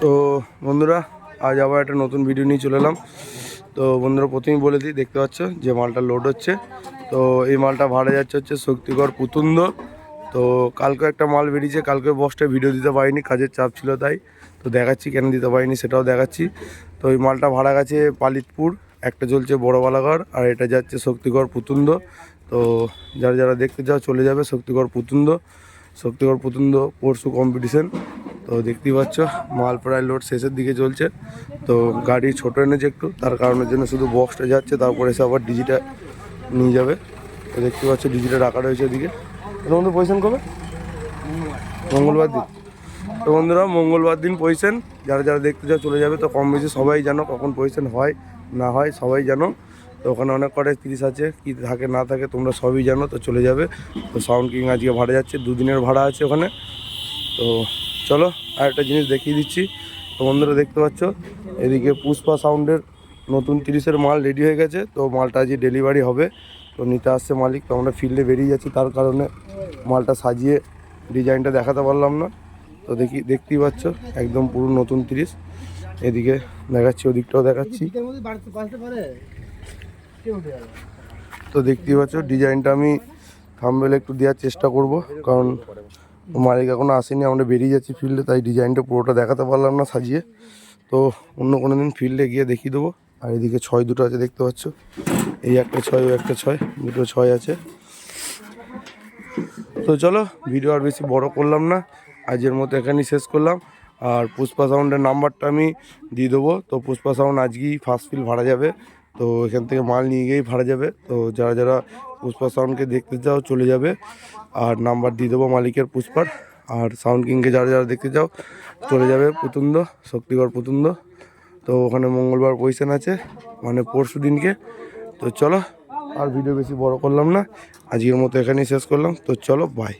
তো বন্ধুরা, আজ আবার একটা নতুন ভিডিও নিয়ে চলে এলাম। তো বন্ধুরা, প্রথমেই বলে দিই, দেখতে পাচ্ছ যে মালটা লোড হচ্ছে। তো এই মালটা ভাড়া যাচ্ছে হচ্ছে শক্তিগড় পুতুন্দ। তো কালকে একটা মাল বেরিয়েছে, কালকে বসটা ভিডিও দিতে পারিনি, কাজের চাপ ছিল তাই। তো দেখাচ্ছি কেন দিতে পারিনি, সেটাও দেখাচ্ছি। তো এই মালটা ভাড়া গেছে পালিতপুর, একটা চলছে বড় আর এটা যাচ্ছে শক্তিগড় পুতুন্দ। তো যারা যারা দেখতে চাও, চলে যাবে শক্তিগড় পুতুন্দ। শক্তিগড় পুতুন্দ পরশু কম্পিটিশন তো দেখতেই পাচ্ছ মাল প্রায় লোড শেষের দিকে চলছে। তো গাড়ি ছোট এনেছে একটু, তার কারণের জন্য শুধু বক্সটা যাচ্ছে, তারপরে এসে আবার ডিজিটা নিয়ে যাবে। তো দেখতে পাচ্ছ ডিজিটা রাখা রয়েছে ওদিকে এর মধ্যে পয়সা কবে? মঙ্গলবার দিন। তো বন্ধুরা, মঙ্গলবার দিন পয়সেন যারা যারা দেখতে চাও চলে যাবে, তো কম বেশি সবাই জানো কখন পয়সেন হয়, না হয় সবাই জানো। তো ওখানে অনেক কটাই তিরিশ আছে, কি থাকে না থাকে তোমরা সবই জানো, তো চলে যাবে। তো সাউন্ড কিং আজকে ভাড়া যাচ্ছে, দুদিনের ভাড়া আছে ওখানে। তো চলো। আর একটা জিনিস দেখিয়ে দিচ্ছি। তো বন্ধুরা দেখতে পাচ্ছ, এদিকে পুষ্পা সাউন্ডের নতুন তিরিশের মাল রেডি হয়ে গেছে। তো মালটা আজকে ডেলিভারি হবে। তো নিতে আসছে মালিক, তো আমরা ফিল্ডে বেরিয়ে যাচ্ছি। তার কারণে মালটা সাজিয়ে ডিজাইনটা দেখাতে পারলাম না। তো দেখি, দেখতেই পাচ্ছ, একদম পুরো নতুন তিরিশ। এদিকে দেখাচ্ছি, ওদিকটাও দেখাচ্ছি। তো দেখতেই পাচ্ছ ডিজাইনটা আমি থাম্বেলে একটু দেওয়ার চেষ্টা করব, কারণ মালিক এখনও আসেনি, আমরা বেরিয়ে যাচ্ছি ফিল্ডে তাই ডিজাইনটা পুরোটা দেখাতে পারলাম না সাজিয়ে। তো অন্য কোনো দিন ফিল্ডে গিয়ে দেখিয়ে দেবো। আর এদিকে ছয় দুটো আছে দেখতে পাচ্ছ। এই একটা ছয়, ও একটা ছয়, দুটো ছয় আছে। তো চলো ভিডিও আর বেশি বড় করলাম না। আজের মতো এখানেই শেষ করলাম। আর পুষ্পা সাউন্ডের নাম্বারটা আমি দিয়ে দেবো। তো পুষ্পা সাউন্ড আজকেই ফার্স্ট ফিল ভাড়া যাবে। তো এখান থেকে মাল নিয়ে গিয়েই ভাড়া যাবে। তো যারা যারা পুষ্পা সাউন্ডকে দেখতে চাও চলে যাবে। আর নাম্বার দিয়ে দেবো মালিকের পুষ্পার। আর সাউন্ড কিংকে যারা যারা দেখতে চাও চলে যাবে পুতুন্দ শক্তিগড় পুতুন্দ। তো ওখানে মঙ্গলবার পয়সা আছে মানে পরশু দিনকে। তো চলো, আর ভিডিও বেশি বড় করলাম না। আজকের মতো এখানেই শেষ করলাম। তো চলো বাই